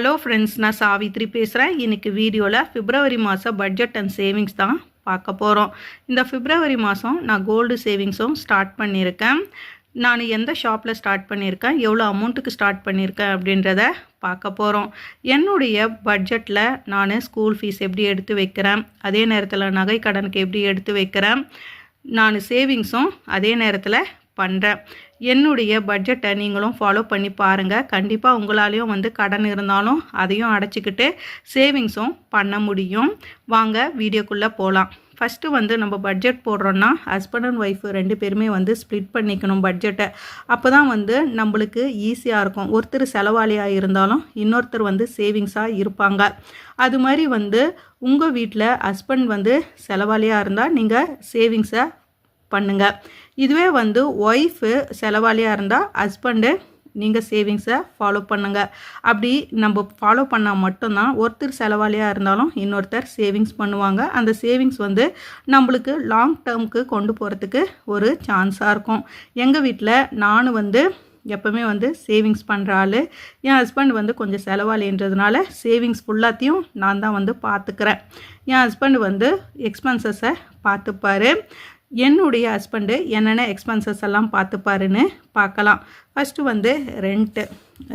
Hello friends நான் சாவித்ரி பேசுகிறேன் இன்றைக்கி வீடியோவில் ஃபிப்ரவரி மாதம் பட்ஜெட் அண்ட் சேவிங்ஸ் தான் பார்க்க போகிறோம் இந்த ஃபிப்ரவரி மாதம் நான் கோல்டு சேவிங்ஸும் ஸ்டார்ட் பண்ணியிருக்கேன். நான் எந்த ஷாப்பில் ஸ்டார்ட் பண்ணியிருக்கேன்? எவ்வளோ அமௌண்ட்டுக்கு ஸ்டார்ட் பண்ணியிருக்கேன்? அப்படின்றத பார்க்க போகிறோம் என்னுடைய பட்ஜெட்டில் நான் ஸ்கூல் ஃபீஸ் எப்படி எடுத்து வைக்கிறேன்? அதே நேரத்தில் நகை கடனுக்கு எப்படி எடுத்து வைக்கிறேன்? நான் சேவிங்ஸும் அதே நேரத்தில் பண்ணுறேன் என்னுடைய பட்ஜெட்டை நீங்களும் ஃபாலோ பண்ணி பாருங்கள் கண்டிப்பாக உங்களாலேயும் வந்து கடன் இருந்தாலும் அதையும் அடைச்சிக்கிட்டு சேவிங்ஸும் பண்ண முடியும். வாங்க வீடியோக்குள்ளே போகலாம் ஃபஸ்ட்டு வந்து நம்ம பட்ஜெட் போடுறோன்னா ஹஸ்பண்ட் அண்ட் ஒய்ஃப் ரெண்டு பேருமே வந்து ஸ்ப்ளிட் பண்ணிக்கணும் பட்ஜெட்டை அப்போ தான் வந்து நம்மளுக்கு ஈஸியாக இருக்கும். ஒருத்தர் செலவாளியாக இருந்தாலும் இன்னொருத்தர் வந்து சேவிங்ஸாக இருப்பாங்க. அது மாதிரி வந்து உங்கள் வீட்டில் ஹஸ்பண்ட் வந்து செலவாளியாக இருந்தால் நீங்கள் சேவிங்ஸை பண்ணுங்கள் இதுவே வந்து ஒய்ஃபு செலவாளியாக இருந்தால் ஹஸ்பண்டு நீங்கள் சேவிங்ஸை ஃபாலோ பண்ணுங்கள் அப்படி நம்ம ஃபாலோ பண்ணால் மட்டும்தான் ஒருத்தர் செலவாளியாக இருந்தாலும் இன்னொருத்தர் சேவிங்ஸ் பண்ணுவாங்க. அந்த சேவிங்ஸ் வந்து நம்மளுக்கு லாங் டேர்முக்கு கொண்டு போகிறதுக்கு ஒரு சான்ஸாக இருக்கும். எங்கள் வீட்டில் நான் வந்து எப்போவுமே வந்து சேவிங்ஸ் பண்ணுற ஆள். என் ஹஸ்பண்ட் வந்து கொஞ்சம் செலவாளின்றதுனால சேவிங்ஸ் ஃபுல்லாத்தையும் நான் தான் வந்து பார்த்துக்கிறேன் என் ஹஸ்பண்ட் வந்து எக்ஸ்பென்சஸை பார்த்துப்பார் என்னுடைய ஹஸ்பண்டு என்னென்ன எக்ஸ்பென்சஸ் எல்லாம் பார்த்துப்பாருன்னு பார்க்கலாம். ஃபஸ்ட்டு வந்து ரெண்ட்டு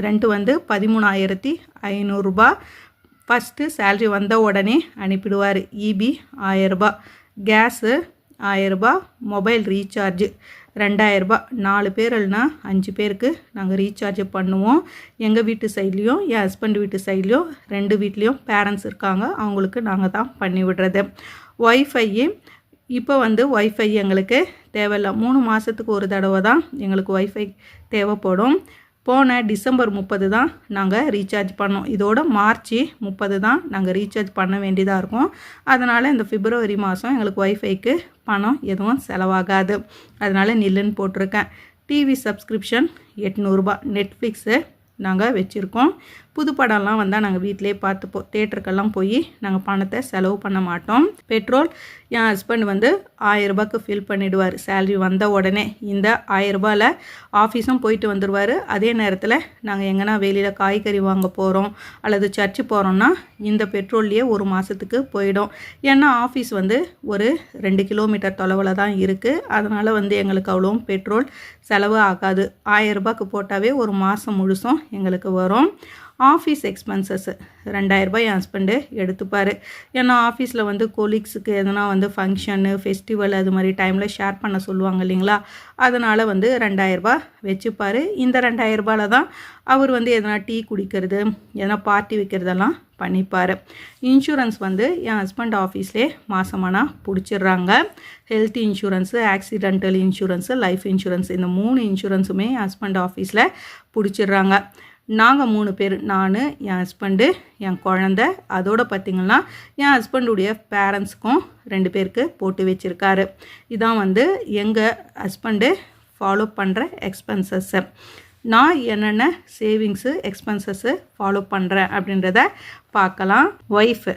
ரெண்ட்டு வந்து பதிமூணாயிரத்தி ஐநூறுரூபா ஃபஸ்ட்டு சேல்ரி வந்த உடனே அனுப்பிடுவார். இபி ஆயரூபா கேஸு ஆயரூபா மொபைல் ரீசார்ஜு ரெண்டாயிரரூபா நாலு பேர் இல்லைனா அஞ்சு பேருக்கு நாங்கள் ரீசார்ஜ் பண்ணுவோம். எங்கள் வீட்டு சைட்லேயும் என் ஹஸ்பண்ட் வீட்டு சைட்லேயும் ரெண்டு வீட்லேயும் பேரண்ட்ஸ் இருக்காங்க. அவங்களுக்கு நாங்கள் தான் பண்ணி விடுறது ஒய்ஃபையும் இப்போ வந்து ஒய்ஃபை எங்களுக்கு தேவையில்ல. மூணு மாதத்துக்கு ஒரு தடவை தான் எங்களுக்கு ஒய்ஃபை தேவைப்படும். போன டிசம்பர் முப்பது தான் நாங்கள் ரீசார்ஜ் பண்ணோம். இதோட மார்ச் முப்பது தான் நாங்கள் ரீசார்ஜ் பண்ண வேண்டியதாக இருக்கும். அதனால் இந்த பிப்ரவரி மாதம் எங்களுக்கு ஒய்ஃபைக்கு பணம் எதுவும் செலவாகாது. அதனால் நில்லுன்னு போட்டிருக்கேன். டிவி சப்ஸ்கிரிப்ஷன் எட்நூறுபா நெட்ஃப்ளிக்ஸு நாங்கள் வச்சுருக்கோம். புது படம்லாம் வந்தால் நாங்கள் வீட்டிலே பார்த்துப்போம் தேட்டருக்கெல்லாம் போய் நாங்கள் பணத்தை செலவு பண்ண மாட்டோம். பெட்ரோல் என் ஹஸ்பண்ட் வந்து ஆயரரூபாக்கு ஃபில் பண்ணிவிடுவார் சேல்ரி வந்த உடனே இந்த ஆயரரூபாவில் ஆஃபீஸும் போயிட்டு வந்துடுவார் அதே நேரத்தில் நாங்கள் எங்கன்னா வெளியில் காய்கறி வாங்க போகிறோம் அல்லது சர்ச்சு போகிறோம்னா இந்த பெட்ரோல்லையே ஒரு மாதத்துக்கு போயிடும். ஏன்னா ஆஃபீஸ் வந்து ஒரு ரெண்டு கிலோமீட்டர் தொலைவில் தான் இருக்குது அதனால் வந்து எங்களுக்கு அவ்வளோவும் பெட்ரோல் செலவு ஆகாது. ஆயரரூபாக்கு போட்டாவே ஒரு மாதம் முழுசும் எங்களுக்கு வரும். ஆஃபீஸ் எக்ஸ்பென்சஸ்ஸு ரெண்டாயிரரூபா என் ஹஸ்பண்டு எடுத்துப்பார். ஏன்னா ஆஃபீஸில் வந்து கொலீக்ஸுக்கு எதனா வந்து ஃபங்க்ஷனு ஃபெஸ்டிவல் அது மாதிரி டைமில் ஷேர் பண்ண சொல்லுவாங்க இல்லைங்களா? அதனால் வந்து ரெண்டாயிரரூபா வச்சுப்பார். இந்த ரெண்டாயிரரூபாவில் தான் அவர் வந்து எதனா டீ குடிக்கிறது எதனா பார்ட்டி வைக்கிறதெல்லாம் பண்ணிப்பார். இன்சூரன்ஸ் வந்து என் ஹஸ்பண்ட் ஆஃபீஸ்லேயே மாதமானா பிடிச்சிடுறாங்க. Health insurance accidental insurance life insurance இந்த மூணு இன்சூரன்ஸுமே என் ஹஸ்பண்ட் ஆஃபீஸில் பிடிச்சிடுறாங்க. நாங்கள் மூணு பேர் நான் என் ஹஸ்பண்டு என் குழந்த. அதோடு பார்த்திங்கன்னா என் ஹஸ்பண்டுடைய பேரண்ட்ஸுக்கும் ரெண்டு பேருக்கு போட்டு வச்சுருக்காரு. இதான் வந்து எங்கள் ஹஸ்பண்டு ஃபாலோ பண்ணுற எக்ஸ்பென்சஸ்ஸை நான் என்னென்ன சேவிங்ஸு எக்ஸ்பென்சஸ்ஸு ஃபாலோ பண்ணுறேன் அப்படின்றத பார்க்கலாம். ஒய்ஃபு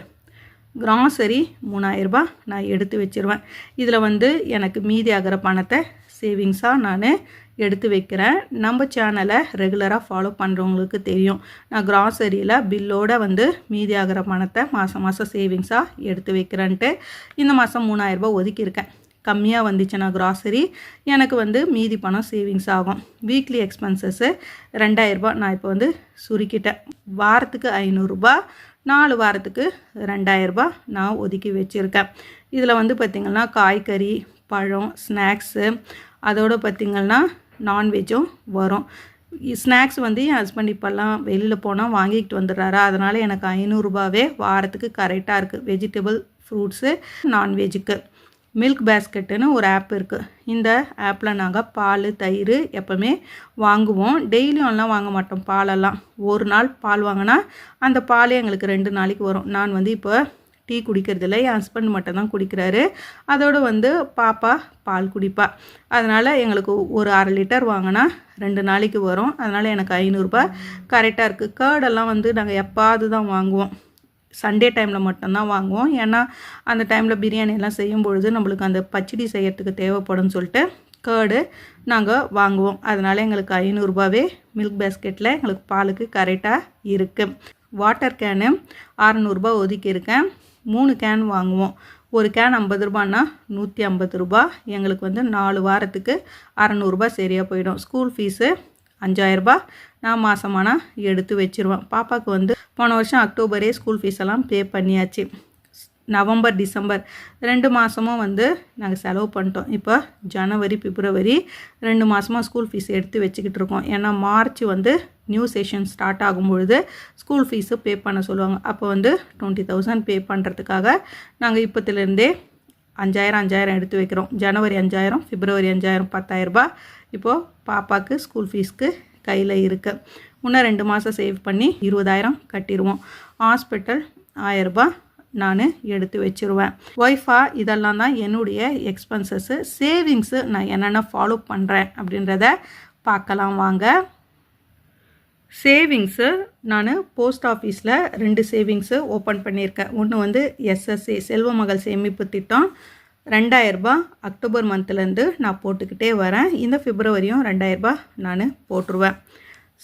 கிராசரி மூணாயிரரூபா நான் எடுத்து வச்சுருவேன். இதில் வந்து எனக்கு மீதி ஆகிற பணத்தை சேவிங்ஸாக நான் எடுத்து வைக்கிறேன். நம்ம சேனலை ரெகுலராக ஃபாலோ பண்ணுறவங்களுக்கு தெரியும். நான் கிராசரியில் பில்லோட வந்து மீதி ஆகிற பணத்தை மாதம் மாதம் சேவிங்ஸாக எடுத்து வைக்கிறேன்ட்டு. இந்த மாதம் மூணாயிரரூபா ஒதுக்கியிருக்கேன். கம்மியாக வந்துச்சுன்னா கிராசரி எனக்கு வந்து மீதி பணம் சேவிங்ஸ் ஆகும். வீக்லி எக்ஸ்பென்சஸ்ஸு ரெண்டாயிரரூபா நான் இப்போ வந்து சுருக்கிட்டேன். வாரத்துக்கு ஐநூறுரூபா நாலு வாரத்துக்கு ரெண்டாயிரரூபா நான் ஒதுக்கி வச்சுருக்கேன். இதில் வந்து பார்த்திங்கன்னா காய்கறி பழம் ஸ்நாக்ஸு அதோடு பார்த்திங்கன்னா நான்வெஜ்ஜும் வரும். ஸ்நாக்ஸ் வந்து என் ஹஸ்பண்ட் இப்போல்லாம் வெளியில் போனால் வாங்கிக்கிட்டு வந்துடுறாரு. அதனால் எனக்கு ஐநூறுரூபாவே வாரத்துக்கு கரெக்டாக இருக்குது வெஜிடபிள் ஃப்ரூட்ஸு நான்வெஜ்ஜுக்கு மில்க் பேஸ்கெட்டுன்னு ஒரு ஆப் இருக்குது இந்த ஆப்பில் நாங்கள் பால் தயிர் எப்போவுமே வாங்குவோம். டெய்லியும்லாம் வாங்க மாட்டோம் பாலெல்லாம். ஒரு நாள் பால் வாங்கினா அந்த பாலே எங்களுக்கு ரெண்டு நாளைக்கு வரும். நான் வந்து இப்போ டீ குடிக்கிறதில்ல. என் ஹஸ்பண்ட் மட்டும் தான் குடிக்கிறாரு. அதோடு வந்து பாப்பா பால் குடிப்பா. அதனால் எங்களுக்கு ஒரு அரை லிட்டர் வாங்கினா ரெண்டு நாளைக்கு வரும். அதனால் எனக்கு ஐநூறுரூபா கரெக்டாக இருக்குது கேர்டெல்லாம் வந்து நாங்கள் எப்பாவது தான் வாங்குவோம் சண்டே டைமில் மட்டும்தான் வாங்குவோம். ஏன்னா அந்த டைமில் பிரியாணி எல்லாம் செய்யும் பொழுது நம்மளுக்கு அந்த பச்சடி செய்யறதுக்கு தேவைப்படும்னு சொல்லிட்டு கேர்டு நாங்கள் வாங்குவோம். அதனால் எங்களுக்கு ஐநூறுரூபாவே மில்க் பேஸ்கெட்டில் எங்களுக்கு பாலுக்கு கரெக்டாக இருக்குது வாட்டர் கேனு அறநூறுபா ஒதுக்கியிருக்கேன் மூணு கேன் வாங்குவோம். ஒரு கேன் ஐம்பது ரூபான்னா நூற்றி ஐம்பது ரூபா. எங்களுக்கு வந்து நாலு வாரத்துக்கு அறநூறுபா சரியாக போயிடும். ஸ்கூல் ஃபீஸு அஞ்சாயிரரூபா நான் மாதமானா எடுத்து வச்சுருவேன். பாப்பாவுக்கு வந்து போன வருஷம் அக்டோபரே ஸ்கூல் ஃபீஸ் எல்லாம் பே பண்ணியாச்சு. நவம்பர் டிசம்பர் ரெண்டு மாதமும் வந்து நாங்கள் செலவு பண்ணிட்டோம். இப்போ ஜனவரி பிப்ரவரி ரெண்டு மாதமாக ஸ்கூல் ஃபீஸ் எடுத்து வச்சுக்கிட்டு இருக்கோம். ஏன்னா மார்ச் வந்து நியூ செஷன் ஸ்டார்ட் ஆகும் பொழுது ஸ்கூல் ஃபீஸு பே பண்ண சொல்லுவாங்க. அப்போ வந்து டுவெண்ட்டி தௌசண்ட் பே பண்ணுறதுக்காக நாங்கள் இப்போத்துலேருந்தே அஞ்சாயிரம் அஞ்சாயிரம் எடுத்து வைக்கிறோம். ஜனவரி அஞ்சாயிரம் பிப்ரவரி அஞ்சாயிரம் பத்தாயிரரூபா இப்போது பாப்பாவுக்கு ஸ்கூல் ஃபீஸ்க்கு கையில் இருக்குது இன்னும் ரெண்டு மாதம் சேவ் பண்ணி இருபதாயிரம் கட்டிடுவோம். ஹாஸ்பிட்டல் ஆயரரூபா நான் எடுத்து வச்சுருவேன். ஒய்ஃபா இதெல்லாம் தான் என்னுடைய எக்ஸ்பென்சஸ்ஸு சேவிங்ஸு நான் என்னென்ன ஃபாலோ பண்ணுறேன் அப்படின்றத பார்க்கலாம் வாங்க. சேவிங்ஸு நான் போஸ்ட் ஆஃபீஸில் ரெண்டு சேவிங்ஸு ஓப்பன் பண்ணியிருக்கேன். ஒன்று வந்து எஸ்எஸ்ஏ செல்வ மகள் சேமிப்பு திட்டம். ரெண்டாயிரரூபா அக்டோபர் மந்த்லேருந்து நான் போட்டுக்கிட்டே வரேன். இந்த பிப்ரவரியும் ரெண்டாயிரரூபா நான் போட்டுருவேன்.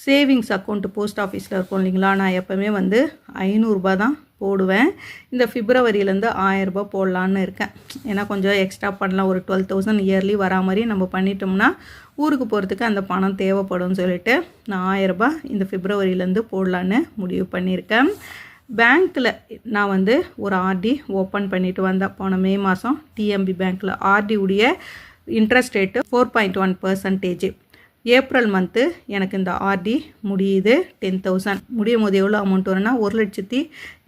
சேவிங்ஸ் அக்கௌண்ட்டு போஸ்ட் ஆஃபீஸில் இருக்கும் இல்லைங்களா? நான் எப்போவுமே வந்து ஐநூறுரூபா தான் போடுவேன். இந்த பிப்ரவரியிலேருந்து ஆயரரூபா போடலான்னு இருக்கேன். ஏன்னா கொஞ்சம் எக்ஸ்ட்ரா பண்ணலாம். ஒரு டுவெல் தௌசண்ட் இயர்லி வரா மாதிரி நம்ம பண்ணிட்டோம்னா ஊருக்கு போகிறதுக்கு அந்த பணம் தேவைப்படும்னு சொல்லிட்டு நான் ஆயரரூபா இந்த பிப்ரவரியிலேருந்து போடலான்னு முடிவு பண்ணியிருக்கேன். பேங்க்கில் நான் வந்து ஒரு ஆர்டி ஓப்பன் பண்ணிட்டு வந்தேன். போன மே மாதம் டிஎம்பி பேங்க்கில் ஆர்டி உடைய interest rate four point one percentage. April month எனக்கு இந்த ஆர்டி முடியுது டென் தௌசண்ட். முடியும் போது எவ்வளோ அமௌண்ட் வரும்னா ஒரு லட்சத்தி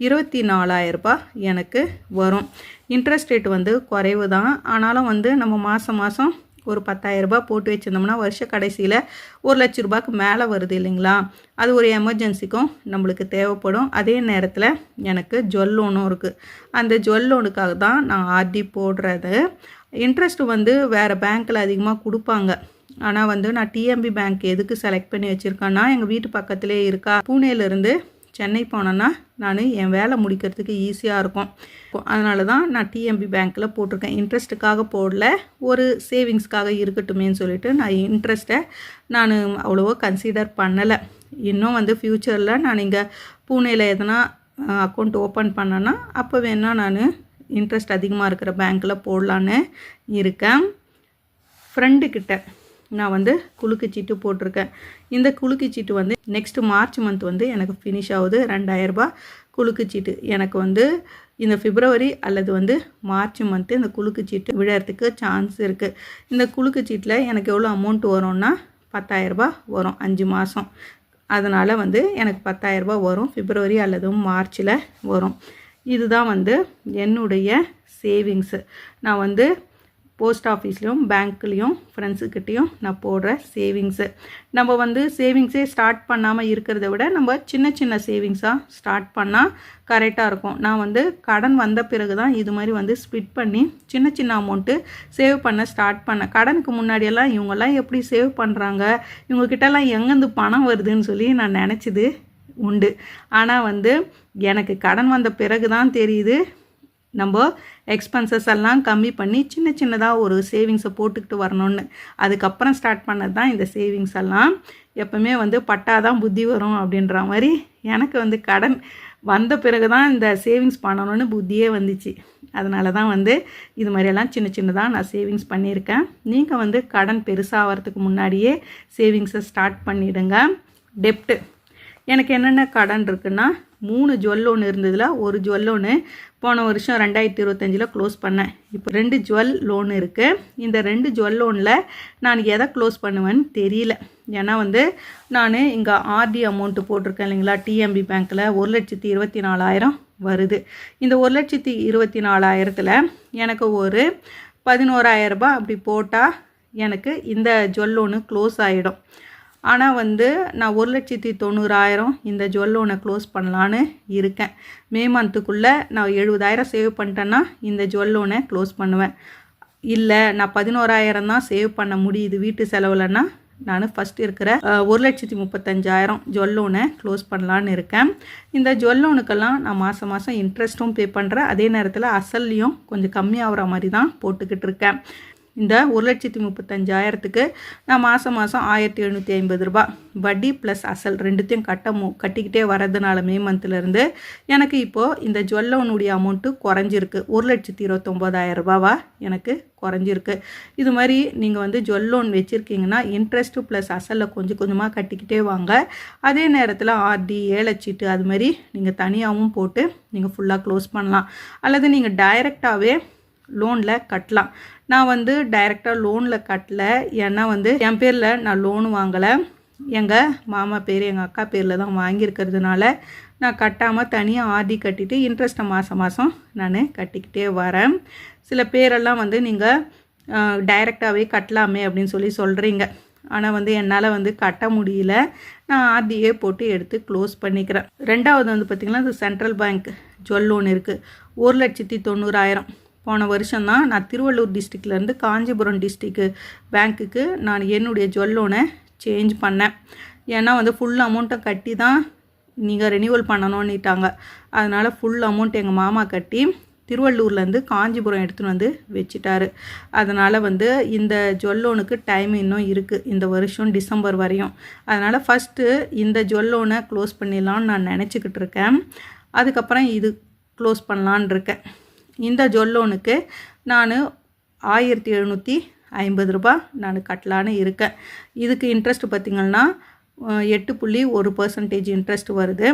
இருபத்தி நாலாயிரரூபா எனக்கு வரும். இன்ட்ரெஸ்ட் ரேட் வந்து குறைவு தான். ஆனாலும் வந்து நம்ம மாதம் மாதம் ஒரு பத்தாயிரரூபா போட்டு வச்சுருந்தோம்னா வருஷ கடைசியில் ஒரு லட்ச ரூபாய்க்கு மேலே வருது இல்லைங்களா? அது ஒரு எமர்ஜென்சிக்கும் நம்மளுக்கு தேவைப்படும். அதே நேரத்தில் எனக்கு ஜுவல் லோனும் இருக்குது அந்த ஜுவல் லோனுக்காக தான் நான் ஆர்டி போடுறது. இன்ட்ரெஸ்ட் வந்து வேறு பேங்க்கில் அதிகமாக கொடுப்பாங்க. ஆனால் வந்து நான் டிஎம்பி பேங்க் எதுக்கு செலக்ட் பண்ணி வச்சுருக்கேன்னா எங்கள் வீட்டு பக்கத்துலேயே இருக்கா? பூனேலேருந்து சென்னை போனேன்னா நான் என் வேலை முடிக்கிறதுக்கு ஈஸியாக இருக்கும். அதனால தான் நான் டிஎம்பி பேங்க்கில் போட்டிருக்கேன். இன்ட்ரெஸ்ட்டுக்காக போடல. ஒரு சேவிங்ஸ்க்காக இருக்கட்டுமேன்னு சொல்லிட்டு நான் இன்ட்ரெஸ்ட்டை நான் அவ்வளோவா கன்சிடர் பண்ணலை. இன்னும் வந்து ஃப்யூச்சரில் நான் இங்கே பூனேயில் எதனா அக்கௌண்ட் ஓப்பன் பண்ணேன்னா அப்போ வேணால் நான் இன்ட்ரெஸ்ட் அதிகமாக இருக்கிற பேங்க்கில் போடலான்னு இருக்கேன். ஃப்ரெண்டுக்கிட்ட நான் வந்து குலுக்கு சீட்டு போட்டிருக்கேன். இந்த குலுக்கு சீட்டு வந்து நெக்ஸ்ட் மார்ச் மந்த் வந்து எனக்கு ஃபினிஷ் ஆகுது. ரெண்டாயிரரூபா குலுக்கு சீட்டு. எனக்கு வந்து இந்த பிப்ரவரி அல்லது வந்து மார்ச் மந்த்து இந்த குலுக்கு சீட்டு விழறதுக்கு சான்ஸ் இருக்குது இந்த குலுக்கு சீட்டில் எனக்கு எவ்வளோ அமௌண்ட் வரும்னா பத்தாயிரரூபா வரும். அஞ்சு மாதம் அதனால் வந்து எனக்கு பத்தாயிரரூபா வரும். பிப்ரவரி அல்லது மார்ச்சில் வரும். இதுதான் வந்து என்னுடைய சேவிங்ஸு நான் வந்து போஸ்ட் ஆஃபீஸ்லேயும் பேங்க்லேயும் ஃப்ரெண்ட்ஸுக்கிட்டேயும் நான் போடுற சேவிங்ஸு. நம்ம வந்து சேவிங்ஸே ஸ்டார்ட் பண்ணாமல் இருக்கிறத விட நம்ம சின்ன சின்ன சேவிங்ஸாக ஸ்டார்ட் பண்ணால் கரெக்டாக இருக்கும். நான் வந்து கடன் வந்த பிறகு தான் இது மாதிரி வந்து ஸ்பிட் பண்ணி சின்ன சின்ன அமௌண்ட்டு சேவ் பண்ண ஸ்டார்ட் பண்ணேன். கடனுக்கு முன்னாடியெல்லாம் இவங்கெல்லாம் எப்படி சேவ் பண்ணுறாங்க இவங்கக்கிட்டலாம் எங்கேருந்து பணம் வருதுன்னு சொல்லி நான் நினச்சிது உண்டு. ஆனால் வந்து எனக்கு கடன் வந்த பிறகு தான் தெரியுது. நம்ம எக்ஸ்பென்சஸ் எல்லாம் கம்மி பண்ணி சின்ன சின்னதாக ஒரு சேவிங்ஸை போட்டுக்கிட்டு வரணும்னு. அதுக்கப்புறம் ஸ்டார்ட் பண்ணது தான் இந்த சேவிங்ஸ் எல்லாம். எப்போவுமே வந்து பட்டாதான் புத்தி வரும் அப்படின்ற மாதிரி எனக்கு வந்து கடன் வந்த பிறகு தான் இந்த சேவிங்ஸ் பண்ணணும்னு புத்தியே வந்துச்சு. அதனால தான் வந்து இது மாதிரியெல்லாம் சின்ன சின்னதாக நான் சேவிங்ஸ் பண்ணியிருக்கேன். நீங்கள் வந்து கடன் பெருசாகிறதுக்கு முன்னாடியே சேவிங்ஸை ஸ்டார்ட் பண்ணிவிடுங்க டெப்ட்டு எனக்கு என்னென்ன கடன் இருக்குன்னா மூணு ஜுவல் லோன் இருந்ததில் ஒரு ஜுவல் லோனு போன வருஷம் ரெண்டாயிரத்தி இருபத்தஞ்சில் க்ளோஸ் பண்ணேன். இப்போ ரெண்டு ஜுவல் லோன் இருக்குது இந்த ரெண்டு ஜுவல் லோனில் நான் எதை க்ளோஸ் பண்ணுவேன்னு தெரியல. ஏன்னா வந்து நான் இங்கே ஆர்டி அமௌண்ட்டு போட்டிருக்கேன் இல்லைங்களா டிஎம்பி பேங்க்கில் ஒரு லட்சத்தி இருபத்தி நாலாயிரம் வருது. இந்த ஒரு லட்சத்தி இருபத்தி நாலாயிரத்தில் எனக்கு ஒரு பதினோராயிரரூபா அப்படி போட்டால் எனக்கு இந்த ஜுவல் லோனு க்ளோஸ் ஆகிடும் ஆனால் வந்து நான் ஒரு லட்சத்தி தொண்ணூறாயிரம் இந்த ஜுவல் லோனை க்ளோஸ் பண்ணலான்னு இருக்கேன். மே மந்த்துக்குள்ளே நான் எழுபதாயிரம் சேவ் பண்ணிட்டேன்னா இந்த ஜுவல் லோனை க்ளோஸ் பண்ணுவேன். இல்லை நான் பதினோராயிரம் தான் சேவ் பண்ண முடியுது வீட்டு செலவுலன்னா நான் ஃபஸ்ட் இருக்கிற ஒரு லட்சத்தி முப்பத்தஞ்சாயிரம் ஜுவல் லோனை க்ளோஸ் பண்ணலான்னு இருக்கேன். இந்த ஜுவல் லோனுக்கெல்லாம் நான் மாதம் மாதம் இன்ட்ரெஸ்ட்டும் பே பண்ணுறேன் அதே நேரத்தில் அசல்லையும் கொஞ்சம் கம்மியாகிற மாதிரி தான் போட்டுக்கிட்டு இருக்கேன். இந்த ஒரு லட்சத்தி முப்பத்தஞ்சாயிரத்துக்கு நான் மாதம் மாதம் ஆயிரத்தி எழுநூற்றி ஐம்பது ரூபா. வட்டி ப்ளஸ் அசல் ரெண்டுத்தையும் கட்ட மு கட்டிக்கிட்டே வரதுனால மே மந்த்லேருந்து எனக்கு இப்போது இந்த ஜுவல் லோனுடைய அமௌண்ட்டு குறைஞ்சிருக்கு. ஒரு லட்சத்தி இருபத்தொம்போதாயிரம் ரூபாவா எனக்கு குறைஞ்சிருக்கு. இது மாதிரி நீங்கள் வந்து ஜுவல் லோன் வச்சுருக்கீங்கன்னா இன்ட்ரெஸ்ட்டு ப்ளஸ் அசலில் கொஞ்சம் கொஞ்சமாக கட்டிக்கிட்டே வாங்க. அதே நேரத்தில் ஆர்டி ஏலச்சீட்டு அது மாதிரி நீங்கள் தனியாகவும் போட்டு நீங்கள் ஃபுல்லாக க்ளோஸ் பண்ணலாம். அல்லது நீங்கள் டைரெக்டாகவே லோனில் கட்டலாம். நான் வந்து டைரெக்டாக லோனில் கட்டல. ஏன்னா வந்து என் பேரில் நான் லோன் வாங்கலை. எங்கள் மாமா பேர் எங்கள் அக்கா பேரில் தான் வாங்கியிருக்கிறதுனால நான் கட்டாமல் தனியாக ஆர்டி கட்டிட்டு இன்ட்ரெஸ்ட்டை மாதம் மாதம் நான் கட்டிக்கிட்டே வரேன். சில பேரெல்லாம் வந்து நீங்கள் டைரெக்டாகவே கட்டலாமே அப்படின்னு சொல்லி சொல்கிறீங்க ஆனால் வந்து என்னால் வந்து கட்ட முடியல. நான் ஆர்டியே போட்டு எடுத்து க்ளோஸ் பண்ணிக்கிறேன். ரெண்டாவது வந்து பார்த்திங்கன்னா இந்த சென்ட்ரல் பேங்க் ஜுவல் லோன் இருக்குது ஒரு லட்சத்தி தொண்ணூறாயிரம். போன வருஷம் தான் நான் திருவள்ளூர் டிஸ்ட்ரிக்ட்லேருந்து காஞ்சிபுரம் டிஸ்ட்ரிக்கு பேங்க்குக்கு நான் என்னுடைய ஜுவல் லோனை சேஞ்ச் பண்ணேன். ஏன்னா வந்து ஃபுல் அமௌண்ட்டை கட்டி தான் நீங்கள் ரெனியூவல் பண்ணணும்னுட்டாங்க. அதனால் ஃபுல் அமௌண்ட் எங்கள் மாமா கட்டி திருவள்ளூர்லேருந்து காஞ்சிபுரம் எடுத்துகிட்டு வந்து வச்சுட்டாரு. அதனால் வந்து இந்த ஜுவல் லோனுக்கு டைம் இன்னும் இருக்குது இந்த வருஷம் டிசம்பர் வரையும். அதனால் ஃபஸ்ட்டு இந்த ஜுவல் லோனை க்ளோஸ் பண்ணிடலான்னு நான் நினச்சிக்கிட்டு இருக்கேன். அதுக்கப்புறம் இது க்ளோஸ் பண்ணலான் இருக்கேன். இந்த ஜொல்லோனுக்கு நான் ஆயிரத்தி எழுநூற்றி ஐம்பது ரூபா நான் கட்டலான்னு இருக்கேன். இதுக்கு இன்ட்ரெஸ்ட் பார்த்திங்கன்னா எட்டு புள்ளி ஒரு பர்சன்டேஜ் இன்ட்ரெஸ்ட் வருது.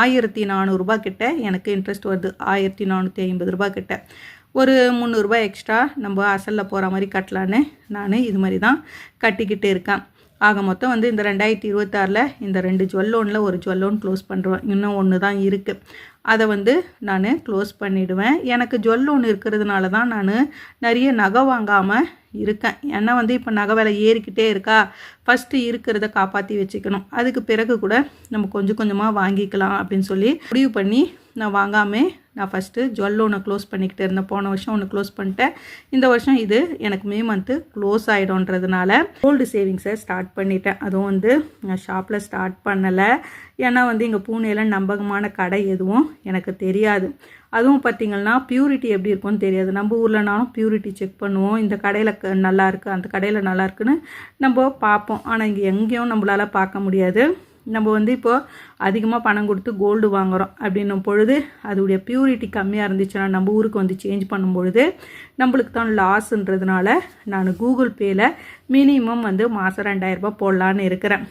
ஆயிரத்தி நானூறுரூபா கிட்ட எனக்கு இன்ட்ரெஸ்ட் வருது. ஆயிரத்தி நானூற்றி ஐம்பது ரூபா கிட்ட. ஒரு முந்நூறுரூபா எக்ஸ்ட்ரா நம்ம அசலில் போகிற மாதிரி கட்டலான்னு நான் இது மாதிரி தான் கட்டிக்கிட்டு இருக்கேன். ஆக மொத்தம் வந்து இந்த ரெண்டாயிரத்தி இருபத்தாறில் இந்த ரெண்டு ஜுவல் லோனில் ஒரு ஜுவல் லோன் க்ளோஸ் பண்ணுறோம் இன்னும் ஒன்று தான் இருக்குது அதை வந்து நான் க்ளோஸ் பண்ணிவிடுவேன் எனக்கு ஜுவல் ஒன்று இருக்கிறதுனால தான் நான் நிறைய நகை வாங்காமல் இருக்கேன். ஏன்னா வந்து இப்போ நகை விலை ஏறிக்கிட்டே இருக்கா. ஃபஸ்ட்டு இருக்கிறத காப்பாற்றி வச்சுக்கணும். அதுக்கு பிறகு கூட நம்ம கொஞ்சம் கொஞ்சமாக வாங்கிக்கலாம் அப்படின்னு சொல்லி முடிவு பண்ணி நான் வாங்காமல் நான் ஃபஸ்ட்டு ஜுவல் ஒன்று க்ளோஸ் பண்ணிக்கிட்டு இருந்தேன். போன வருஷம் ஒன்று க்ளோஸ் பண்ணிட்டேன். இந்த வருஷம் இது எனக்கு மே மந்த்து க்ளோஸ் ஆகிடும்ன்றதுனால கோல்டு சேவிங்ஸை ஸ்டார்ட் பண்ணிட்டேன். அதுவும் வந்து நான் ஷாப்பில் ஸ்டார்ட் பண்ணலை. ஏன்னா வந்து இங்கே பூனேயில் நம்பகமான கடை எதுவும் எனக்கு தெரியாது. அதுவும் பார்த்திங்கன்னா ப்யூரிட்டி எப்படி இருக்கும்னு தெரியாது. நம்ம ஊர்லனாலும் ப்யூரிட்டி செக் பண்ணுவோம். இந்த கடையில் நல்லா இருக்குது அந்த கடையில் நல்லா இருக்குன்னு நம்ம பார்ப்போம். ஆனால் இங்கே எங்கேயும் நம்மளால் பார்க்க முடியாது. நம்ம வந்து இப்போது அதிகமாக பணம் கொடுத்து கோல்டு வாங்குகிறோம் அப்படின்னும் பொழுது அதோடைய ப்யூரிட்டி கம்மியாக இருந்துச்சுன்னா நம்ம ஊருக்கு வந்து சேஞ்ச் பண்ணும் பொழுது நம்மளுக்கு தான் லாஸ்ன்றதுனால நான் கூகுள் பேயில் மினிமம் வந்து மாதம் ரெண்டாயிரரூபா போடலான்னு இருக்கிறேன்.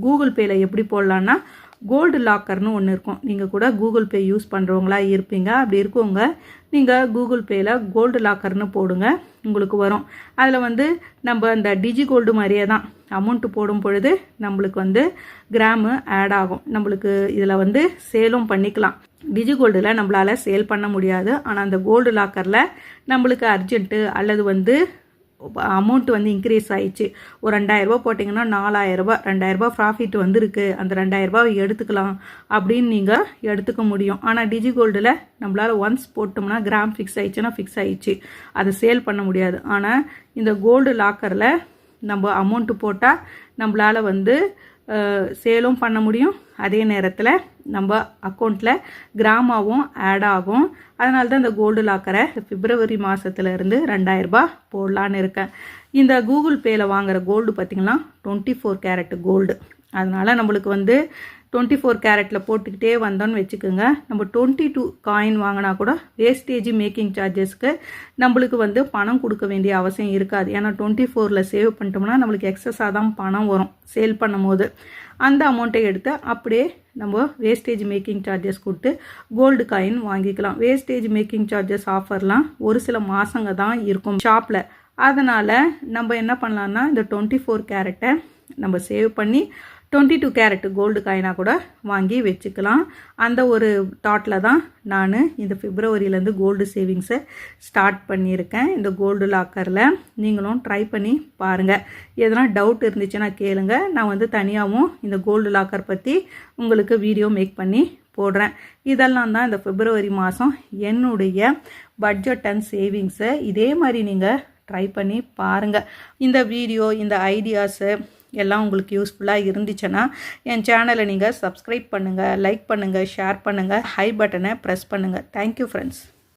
கூகுள் பேயில் எப்படி போடலான்னா கோல்டு லாக்கர்னு ஒன்று இருக்கும். நீங்கள் கூட கூகுள் பே யூஸ் பண்ணுறவங்களா இருப்பீங்க. அப்படி இருக்கவங்க நீங்கள் கூகுள் பேயில் கோல்டு லாக்கர்னு போடுங்க. உங்களுக்கு வரும். அதில் வந்து நம்ம அந்த டிஜி கோல்டு மாதிரியே தான் அமௌண்ட்டு போடும் பொழுது நம்மளுக்கு வந்து கிராமு ஆட் ஆகும். நம்மளுக்கு இதில் வந்து சேலும் பண்ணிக்கலாம். டிஜி கோல்டில் நம்மளால் சேல் பண்ண முடியாது. ஆனால் அந்த கோல்டு லாக்கரில் நம்மளுக்கு அர்ஜென்ட்டு அல்லது வந்து அமௌண்ட் வந்து இன்க்ரீஸ் ஆயிடுச்சு. ஒரு ரெண்டாயிரரூபா போட்டிங்கன்னா நாலாயிரரூபா ரெண்டாயிரரூபா ப்ராஃபிட் வந்துருக்கு. அந்த ரெண்டாயிரரூபா எடுத்துக்கலாம் அப்படின்னு நீங்கள் எடுத்துக்க முடியும். ஆனால் டிஜி கோல்டில் நம்மளால் ஒன்ஸ் போட்டோம்னா கிராம் ஃபிக்ஸ் ஆயிடுச்சுன்னா ஃபிக்ஸ் ஆயிடுச்சு. அதை சேல் பண்ண முடியாது. ஆனால் இந்த கோல்டு லாக்கரில் நம்ம அமௌண்ட்டு போட்டால் நம்மளால் வந்து சேலும் பண்ண முடியும். அதே நேரத்தில் நம்ம அக்கௌண்ட்டில் கிராமாவும் ஆட் ஆகும். அதனால தான் இந்த கோல்டு லாக்கரை பிப்ரவரி மாதத்துலேருந்து ரெண்டாயிரரூபா போடலான்னு இருக்கேன். இந்த கூகுள் பேயில் வாங்குகிற கோல்டு பார்த்திங்கன்னா டுவெண்ட்டி ஃபோர் கேரட் கோல்டு அதனால் நம்மளுக்கு வந்து டுவெண்ட்டி ஃபோர் கேரட்டில் போட்டுக்கிட்டே வந்தோன்னு வச்சுக்கோங்க. நம்ம டுவெண்ட்டி டூ காயின் வாங்கினா கூட வேஸ்டேஜ் மேக்கிங் சார்ஜஸ்க்கு நம்மளுக்கு வந்து பணம் கொடுக்க வேண்டிய அவசியம் இருக்காது. ஏன்னா டுவெண்ட்டி ஃபோரில் சேவ் பண்ணிட்டோம்னா நம்மளுக்கு எக்ஸஸாக தான் பணம் வரும். சேல் பண்ணும் போது அந்த அமௌண்ட்டை எடுத்து அப்படியே நம்ம வேஸ்டேஜ் மேக்கிங் சார்ஜஸ் கொடுத்து கோல்டு காயின் வாங்கிக்கலாம். வேஸ்டேஜ் மேக்கிங் சார்ஜஸ் ஆஃபர்லாம் ஒரு சில மாதங்க தான் இருக்கும் ஷாப்பில் அதனால் நம்ம என்ன பண்ணலான்னா இந்த டுவெண்ட்டி ஃபோர் கேரட்டை நம்ம சேவ் பண்ணி டுவெண்ட்டி டூ கேரட் கோல்டு காயினாக கூட வாங்கி வச்சுக்கலாம். அந்த ஒரு தாட்டில் தான் நான் இந்த பிப்ரவரியிலேருந்து கோல்டு சேவிங்ஸை ஸ்டார்ட் பண்ணியிருக்கேன். இந்த கோல்டு லாக்கரில் நீங்களும் ட்ரை பண்ணி பாருங்கள் எதனா டவுட் இருந்துச்சுன்னா கேளுங்க. நான் வந்து தனியாகவும் இந்த கோல்டு லாக்கர் பற்றி உங்களுக்கு வீடியோ மேக் பண்ணி போடுறேன். இதெல்லாம் தான் இந்த பிப்ரவரி மாதம் என்னுடைய பட்ஜெட் அண்ட் சேவிங்ஸை இதே மாதிரி நீங்கள் ட்ரை பண்ணி பாருங்கள் இந்த வீடியோ இந்த ஐடியாஸு எல்லாம் உங்களுக்கு யூஸ்ஃபுல்லாக இருந்துச்சுன்னா என் சேனலை நீங்கள் சப்ஸ்கிரைப் பண்ணுங்கள் லைக் பண்ணுங்கள் ஷேர் பண்ணுங்கள் ஹை பட்டனை ப்ரெஸ் பண்ணுங்கள் தேங்க்யூ ஃப்ரெண்ட்ஸ்